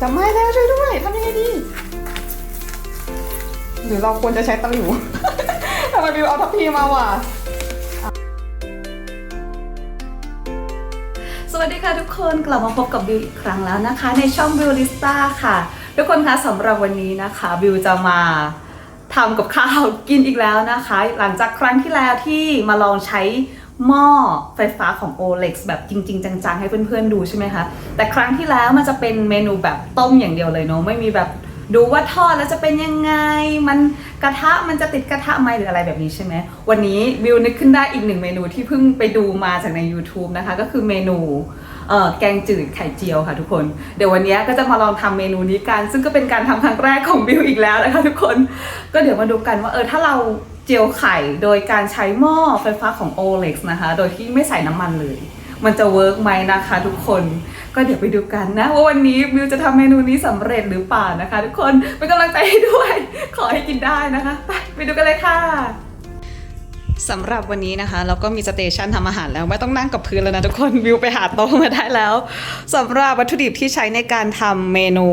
จะไหม้แล้วช่วยด้วยทำยังไงดี หรือเราควรจะใช้ตะหลิวทำไมบิวเอาทัพพีมาว่ะสวัสดีค่ะทุกคนกลับมาพบกับบิวอีกครั้งแล้วนะคะ ในช่องบิวลิสตาค่ะ ทุกคนคะสำหรับวันนี้นะคะบิวจะมาทำกับข้าวกินอีกแล้วนะคะ หลังจากครั้งที่แล้วที่มาลองใช้ หม้อไฟฟ้าของ Olex แบบจริง ๆ จัง ๆ ให้เพื่อน ๆ ดูใช่ไหมคะ แต่ครั้งที่แล้วมันจะเป็นเมนูแบบต้มอย่างเดียวเลยเนาะไม่มีแบบดูว่าทอดแล้วจะเป็นยังไง มันกระทะมันจะติดกระทะไหมหรืออะไรแบบนี้ใช่ไหม วันนี้บิวนึกขึ้นได้อีกหนึ่งเมนูที่เพิ่งไปดูมาจากใน YouTube นะคะ ก็คือเมนูแกงจืดไข่เจียวค่ะทุกคน เดี๋ยววันนี้ก็จะมาลองทำเมนูนี้กัน ซึ่งก็เป็นการทำครั้งแรกของบิวอีกแล้วนะคะทุกคน ก็เดี๋ยวมาดูกันว่าเออถ้าเรา เจียวไข่โดยการใช้หม้อไฟฟ้าของ Olex นะคะ โดยที่ไม่ใส่น้ำมันเลย มันจะเวิร์กไหมนะคะทุกคน ก็เดี๋ยวไปดูกันนะ ว่าวันนี้บิวจะทำเมนูนี้สำเร็จหรือเปล่านะคะ ทุกคนเป็นกำลังใจให้ด้วย ขอให้กินได้นะคะ ไปไปดูกันเลยค่ะสำหรับวันนี้นะคะเราก็มีสเตชันทำอาหารแล้ว ไม่ต้องนั่งกับพื้นแล้วนะทุกคนวิวไปหาโต๊ะมาได้แล้วสำหรับวัตถุดิบที่ใช้ในการทำเมนู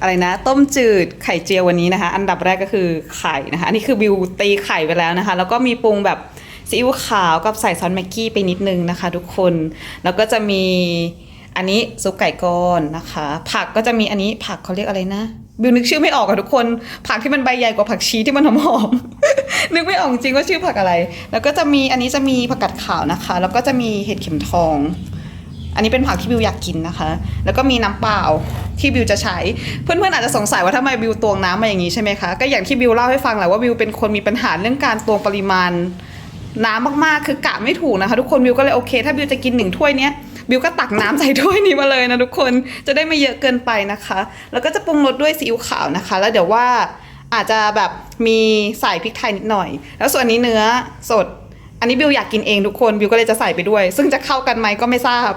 อะไรนะ ต้มจืดไข่เจียววันนี้นะคะ อันดับแรกก็คือไข่นะคะอันนี้คือบิวตีไข่ไปแล้วนะคะ แล้วก็มีปรุงแบบซีอิ๊วขาวกับใส่ซอสแม็กกี้ไปนิดนึงนะคะ ทุกคน แล้วก็จะมีอันนี้ซุปไก่ก้อนนะคะ ผักก็จะมีอันนี้ผักเขาเรียกอะไรนะบิวนึกชื่อไม่ออกอะทุกคน ผักที่มันใบใหญ่กว่าผักชีที่มันหอมๆนึกไม่ออกจริงว่าชื่อผักอะไร แล้วก็จะมีอันนี้จะมีผักกาดขาวนะคะ แล้วก็จะมีเห็ดเข็มทอง อันนี้เป็นผักที่บิวอยากกินนะคะ แล้วก็มีน้ำเปล่า ที่บิวจะใช้ เพื่อนๆอาจจะสงสัยว่าทำไมบิวตวงน้ำมาอย่างนี้ใช่ไหมคะก็อย่างที่บิวเล่าให้ฟังแหละว่าบิวเป็นคนมีปัญหาเรื่องการตวงปริมาณน้ำมากๆ คือกะไม่ถูกนะคะทุกคนบิวก็เลยโอเค ถ้าบิวจะกินหนึ่งถ้วยเนี้ยบิวก็ตักน้ำใส่ถ้วยนี้มาเลยนะทุกคนจะได้ไม่เยอะเกินไปนะคะ แล้วก็จะปรุงรสด้วยซีอิ๊วขาวนะคะ แล้วเดี๋ยวว่าอาจจะแบบมีใส่พริกไทยนิดหน่อย แล้วส่วนนี้เนื้อสด อันนี้บิวอยากกินเองทุกคนบิวก็เลยจะใส่ไปด้วย ซึ่งจะเข้ากันไหมก็ไม่ทราบ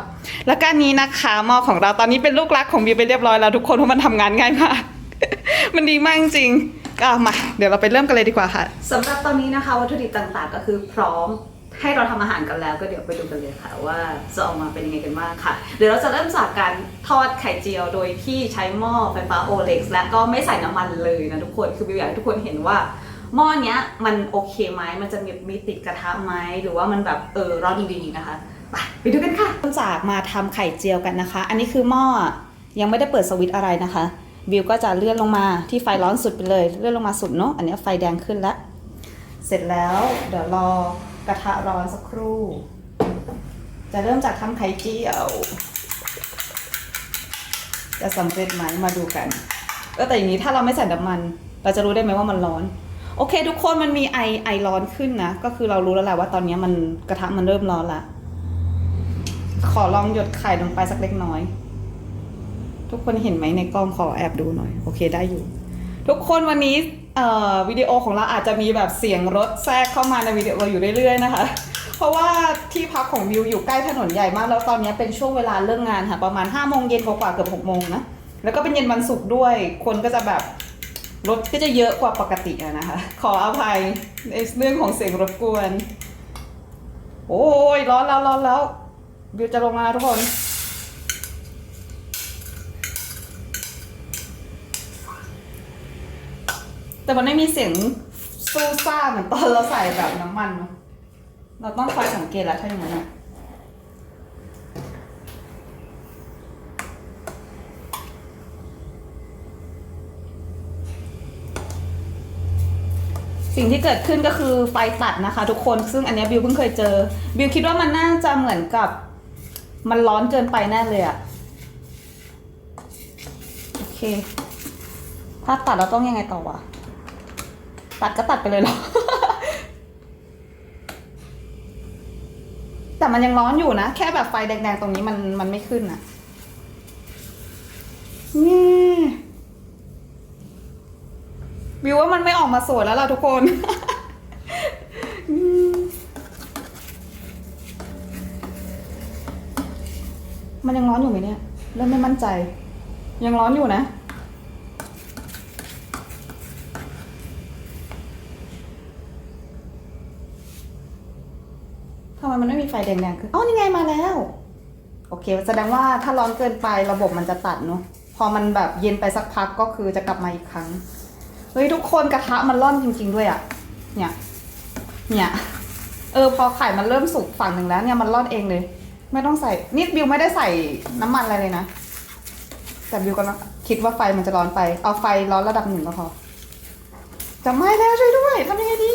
แล้วก็นี้นะคะหม้อของเราตอนนี้เป็นลูกรักของบิวไปเรียบร้อยแล้วทุกคนเพราะมันทำงานง่ายมาก มันดีมากจริงก็เอามาเดี๋ยวเราไปเริ่มกันเลยดีกว่าค่ะสำหรับตอนนี้นะคะวัตถุดิบต่างๆ ก็คือพร้อมให้เราทำอาหารกันแล้วก็เดี๋ยวไปดูกันเลยค่ะ ว่าจะออกมาเป็นยังไงกันบ้างค่ะ เดี๋ยวเราจะเริ่มจากการทอดไข่เจียวโดยที่ใช้หม้อไฟฟ้า Olex และก็ไม่ใส่น้ำมันเลยนะทุกคนคือบิวอยากให้ทุกคนเห็นว่า หม้อเนี้ยมันโอเคไหมมันจะมีมีติดกระทะไหมหรือว่ามันแบบเออร้อนดีๆนะคะไปไปดูกันค่ะเริ่มจากมาทำไข่เจียวกันนะคะ อันนี้คือหม้อยังไม่ได้เปิดสวิตอะไรนะคะบิวก็จะเลื่อนลงมาที่ไฟร้อนสุดไปเลย เลื่อนลงมาสุดเนาะอันนี้ไฟแดงขึ้นแล้ว เสร็จแล้วเดี๋ยวรอกระทะร้อนสักครู่ จะเริ่มจากทำไข่เจียว จะสำเร็จไหมมาดูกันเออแต่อย่างนี้ถ้าเราไม่ใส่น้ำมัน เราจะรู้ได้ไหมว่ามันร้อน โอเค ทุกคนมันมีไอไอร้อนขึ้นนะ ก็คือเรารู้แล้วแหละว่าตอนนี้มันกระทะมันเริ่มร้อนละขอลองหยดไข่ลงไปสักเล็กน้อย ทุกคนเห็นไหมในกล้องขอแอบดูหน่อย โอเคได้อยู่ ทุกคนวันนี้เอ่อวิดีโอของเราอาจจะมีแบบเสียงรถแทรกเข้ามาในวิดีโออยู่เรื่อยๆนะคะ เพราะว่าที่พักของวิวอยู่ใกล้ถนนใหญ่มาก แล้วตอนนี้เป็นช่วงเวลาเลิกงานค่ะ ประมาณ5้าโมงเย็นกว่าเกือบหกโมงนะ แล้วก็เป็นเย็นวันศุกร์ด้วย คนก็จะแบบ รถก็จะเยอะกว่าปกติอะนะคะ ขออภัยในเรื่องของเสียงรบกวน โอ้ยร้อนแล้วร้อนแล้ววิวจะลงมาทุกคน แต่มันไม่มีเสียงซู่ซ่าเหมือนตอนเราใส่แบบน้ำมัน เราต้องคอยสังเกตแล้วถ้าอย่างนั้น สิ่งที่เกิดขึ้นก็คือไฟตัดนะคะ ทุกคนซึ่งอันนี้บิวเพิ่งเคยเจอ บิวคิดว่ามันน่าจะเหมือนกับมันร้อนเกินไปแน่เลยอะโอเค ถ้าตัดเราต้องยังไงต่อวะตัดก็ตัดไปเลยเหรอ แต่มันยังร้อนอยู่นะ แค่แบบไฟแดงๆตรงนี้มันมันไม่ขึ้นอะนี่ วิวว่ามันไม่ออกมาสวยแล้วล่ะทุกคน มันยังร้อนอยู่ไหมเนี่ย เริ่มไม่มั่นใจ ยังร้อนอยู่นะ ทำไมมันไม่มีไฟแดงๆขึ้นอ๋อนี่ไงมาแล้ว โอเค แสดงว่าถ้าร้อนเกินไประบบมันจะตัดเนาะ พอมันแบบเย็นไปสักพักก็คือจะกลับมาอีกครั้ง ฮ้ยทุกคนกระทะมันร่อนจริง ๆ ด้วยอะเนี่ย เนี่ยเออพอไข่มันเริ่มสุกฝั่งหนึ่งแล้วเนี่ยมันร่อนเองเลย ไม่ต้องใส่นี่บิวไม่ได้ใส่น้ำมันอะไรเลยนะแต่บิวก็คิดว่าไฟมันจะร้อนไป เอาไฟร้อนระดับหนึ่งก็พอจะไหม้แล้วช่วยด้วยทำยังไงดี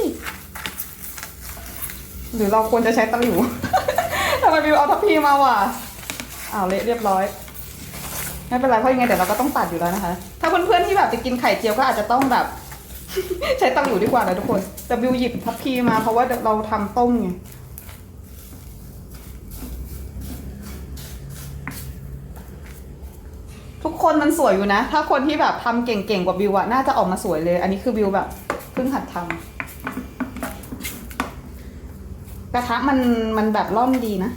หรือเราควรจะใช้ตะหลิวทำไมบิวเอาทัพพีมาว่ะอ้าวเละเรียบร้อย ไม่เป็นไรเพราะยังไงเดี๋ยวเราก็ต้องตัดอยู่แล้วนะคะ ถ้าเพื่อนๆที่แบบจะกินไข่เจียวก็อาจจะต้องแบบ ใช้ตะหลิวดีกว่านะทุกคนแต่บิวหยิบทัพพีมาเพราะว่าเราทำต้มไงทุกคนมันสวยอยู่นะ ถ้าคนที่แบบทำเก่งๆกว่าบิวอะน่าจะออกมาสวยเลย อันนี้คือบิวแบบเพิ่งหัดทำกระทะมันมันแบบร่อนดีนะ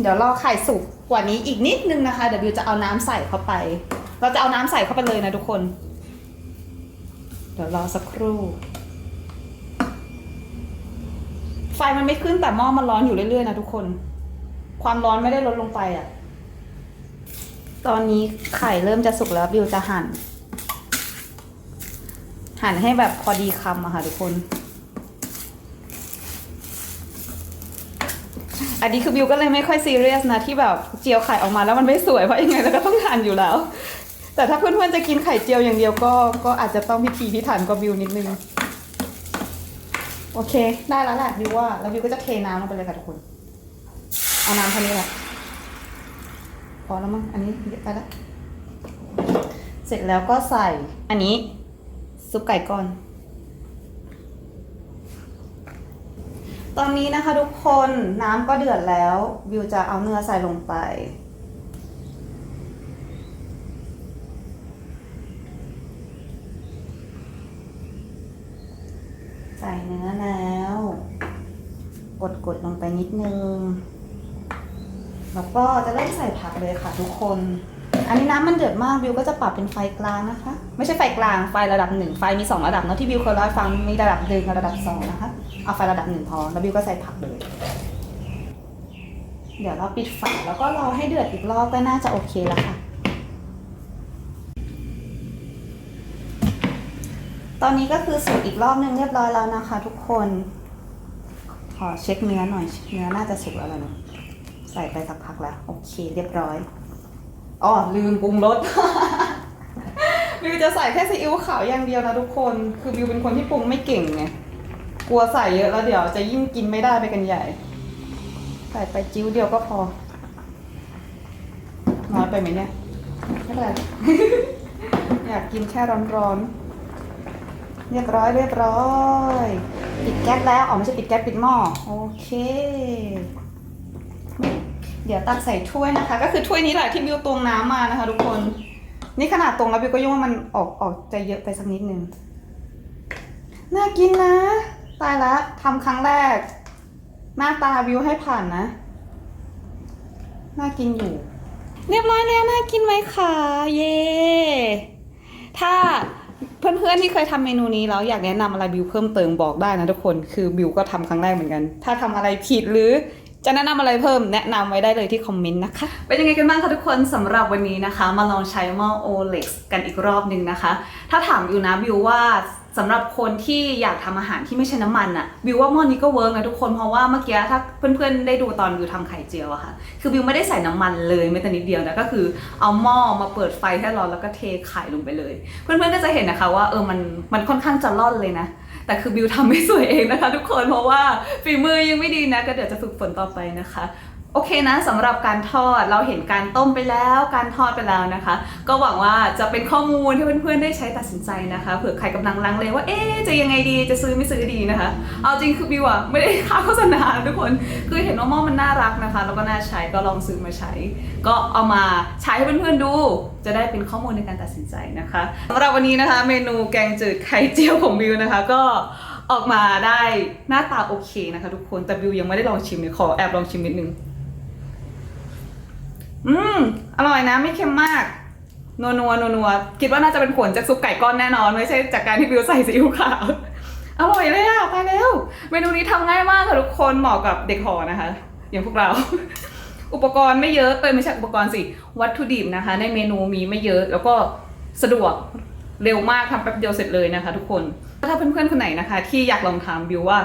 เดี๋ยวรอไข่สุกกว่านี้อีกนิดนึงนะคะเดี๋ยวบิวจะเอาน้ำใส่เข้าไป เราจะเอาน้ำใส่เข้าไปเลยนะทุกคน เดี๋ยวรอสักครู่ ไฟมันไม่ขึ้นแต่หม้อมันร้อนอยู่เรื่อยๆนะทุกคน ความร้อนไม่ได้ลดลงไปอะ ตอนนี้ไข่เริ่มจะสุกแล้วบิวจะหั่น หั่นให้แบบพอดีคำอะค่ะทุกคน อันนี้คือบิวก็เลยไม่ค่อยซีเรียสนะที่แบบเจียวไข่ออกมาแล้วมันไม่สวยเพราะยังไงเราก็ต้องหันอยู่แล้ว แต่ถ้าเพื่อนๆจะกินไข่เจียวอย่างเดียวก็ก็อาจจะต้องพิธีพิถันกว่าบิวนิดนึงโอเค ได้แล้วแหละบิวว่าแล้วบิวก็จะเทน้ำลงไปเลยค่ะทุกคน เอาน้ำเท่านี้แหละพอแล้วมั้งอันนี้เยอะไปแล้วเสร็จแล้วก็ใส่อันนี้ซุปไก่ก้อน ตอนนี้นะคะทุกคนน้ำก็เดือดแล้วบิวจะเอาเนื้อใส่ลงไป ใส่เนื้อแล้ว กดกดๆลงไปนิดนึง แล้วก็จะเริ่มใส่ผักเลยค่ะทุกคน อันนี้น้ำมันเดือดมากบิวก็จะปรับเป็นไฟกลางนะคะ ไม่ใช่ไฟกลางไฟระดับหนึ่งไฟมีสองระดับเนอะที่บิวเคยเล่าให้ฟังมีระดับหนึ่งกับระดับสองนะคะเอาไฟระดับหนึ่งพอแล้วบิวก็ใส่ผักเลยเดี๋ยวเราปิดฝาแล้วก็รอให้เดือดอีกรอบก็น่าจะโอเคแล้วค่ะ ตอนนี้ก็คือสุกอีกรอบนึงเรียบร้อยแล้วนะคะ ทุกคน ขอเช็คเนื้อหน่อยเนื้อน่าจะสุกแล้วเนะใส่ไปสักพักแล้ว โอเค เรียบร้อย อ๋อลืมปรุงรส บิวจะใส่แค่ซีอิ๊วขาวอย่างเดียวนะทุกคน คือบิวเป็นคนที่ปรุงไม่เก่งไง กลัวใส่เยอะแล้วเดี๋ยวจะยิ่งกินไม่ได้ไปกันใหญ่ ใส่ไปจิ้วเดียวก็พอ น้อยไปไหมเนี่ยไม่เป็นไร อยากกินแค่ร้อนๆ เรียบร้อยเรียบร้อย ปิดแก๊สแล้ว อ๋อไม่ใช่ปิดแก๊สปิดหม้อ โอเค เดี๋ยวตักใส่ถ้วยนะคะ ก็คือถ้วยนี้แหละที่บิวตวงน้ำมานะคะ ทุกคน นี่ขนาดตวงแล้วบิวก็ยุ่งว่ามันออกออกจะเยอะไปสักนิดนึงน่ากินนะ ตายละทำครั้งแรก หน้าตาบิวให้ผ่านนะ น่ากินอยู่ เรียบร้อยแล้วน่ากินไหมคะเย่ถ้าเพื่อนๆที่เคยทำเมนูนี้แล้วอยากแนะนำอะไรบิวเพิ่มเติมบอกได้นะทุกคน คือบิวก็ทำครั้งแรกเหมือนกัน ถ้าทำอะไรผิดหรือ จะแนะนำอะไรเพิ่มแนะนำไว้ได้เลยที่คอมเมนต์นะคะ เป็นยังไงกันบ้างคะทุกคนสำหรับวันนี้นะคะ มาลองใช้หม้อ Olex กันอีกรอบหนึ่งนะคะ ถ้าถามอยู่นะบิวว่าสำหรับคนที่อยากทำอาหารที่ไม่ใช่น้ำมันอะบิวว่าหม้อนี้ก็เวิร์กนะทุกคนเพราะว่าเมื่อกี้ถ้าเพื่อนๆได้ดูตอนบิวทำไข่เจียวอะค่ะ คือบิวไม่ได้ใส่น้ำมันเลยแม้แต่นิดเดียวนะก็คือเอาหม้อมาเปิดไฟให้ร้อนแล้วก็เทไข่ลงไปเลย เพื่อนๆก็จะเห็นนะคะว่าเออมันมันค่อนข้างจะร่อนเลยนะ แต่คือบิวทำไม่สวยเองนะคะ ทุกคนเพราะว่าฝีมือยังไม่ดีนะก็เดี๋ยวจะฝึกฝนต่อไปนะคะ โอเคนะสำหรับการทอดเราเห็นการต้มไปแล้วการทอดไปแล้วนะคะ ก็หวังว่าจะเป็นข้อมูลที่เพื่อนๆได้ใช้ตัดสินใจนะคะเผื่อใครกำลังลังเลว่าเอ๊จะยังไงดีจะซื้อไม่ซื้อดีนะคะ เอาจริงคือบิวอะไม่ได้ค่าโฆษณาทุกคนคือเห็นว่าหม้อมันน่ารักนะคะ แล้วก็น่าใช้ก็ลองซื้อมาใช้ ก็เอามาใช้ให้เพื่อนๆดู จะได้เป็นข้อมูลในการตัดสินใจนะคะสำหรับวันนี้นะคะ เมนูแกงจืดไข่เจียวของบิวนะคะ ก็ออกมาได้หน้าตาโอเคนะคะ ทุกคนแต่บิวยังไม่ได้ลองชิมเลยขอแอบลองชิมนิดนึง อืม อร่อยนะ ไม่เค็มมาก นัวนัวนัวนัวคิดว่าน่าจะเป็นผลจากซุปไก่ก้อนแน่นอน ไม่ใช่จากการที่บิวใส่ซีอิ๊วขาว อร่อยเลยอะตายแล้ว เมนูนี้ทำง่ายมากค่ะทุกคน เหมาะกับเด็กหอนะคะ อย่างพวกเรา อุปกรณ์ไม่เยอะเอ้ยไม่ใช่อุปกรณ์สิ วัตถุดิบนะคะ ในเมนูมีไม่เยอะ แล้วก็สะดวกเร็วมากทำแป๊บเดียวเสร็จเลยนะคะ ทุกคน ถ้าเพื่อนๆคนไหนนะคะ ที่อยากลองทำบิวว่า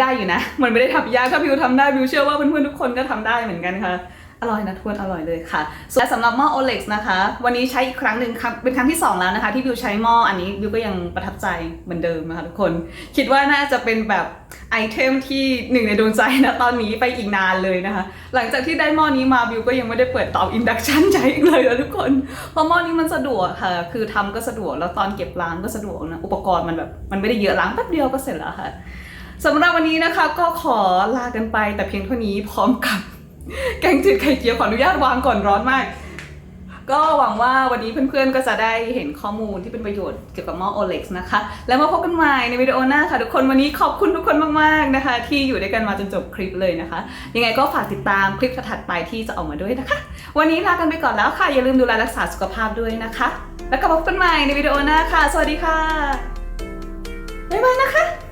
ได้อยู่นะ มันไม่ได้ทำยากถ้าบิวทำได้บิวเชื่อว่าเพื่อนๆทุกคนก็ทำได้เหมือนกันค่ะ อร่อยนะทวนอร่อยเลยค่ะและสำหรับหม้อ Olex นะคะ วันนี้ใช้อีกครั้งหนึ่งเป็นครั้งที่ 2 แล้วนะคะ ที่บิวใช้หม้ออันนี้บิวก็ยังประทับใจเหมือนเดิมนะคะทุกคน คิดว่าน่าจะเป็นแบบไอเทมที่หนึ่งในดวงใจนะตอนนี้ไปอีกนานเลยนะคะ หลังจากที่ได้หม้อนี้มาบิวก็ยังไม่ได้เปิดเตาอินดักชันใช้อีกเลยนะทุกคนเพราะหม้อนี้มันสะดวกค่ะ คือทำก็สะดวกแล้วตอนเก็บล้างก็สะดวกนะอุปกรณ์มันแบบมันไม่ได้เยอะล้างแป๊บเดียวก็เสร็จแล้วค่ะสำหรับวันนี้นะคะก็ขอลากันไปแต่เพียงเท่านี้พร้อมกับ แกงจืดไข่เจียวขออนุญาตวางก่อนร้อนมาก ก็หวังว่าวันนี้เพื่อนๆก็จะได้เห็นข้อมูลที่เป็นประโยชน์เกี่ยวกับหม้อ Olex นะคะ แล้วมาพบกันใหม่ในวิดีโอหน้าค่ะ ทุกคนวันนี้ขอบคุณทุกคนมากๆนะคะ ที่อยู่ด้วยกันมาจนจบคลิปเลยนะคะ ยังไงก็ฝากติดตามคลิปถัดไปที่จะออกมาด้วยนะคะ วันนี้ลากันไปก่อนแล้วค่ะอย่าลืมดูแลรักษาสุขภาพด้วยนะคะ แล้วกลับมาพบกันใหม่ในวิดีโอหน้าค่ะ สวัสดีค่ะบ๊ายบายนะคะ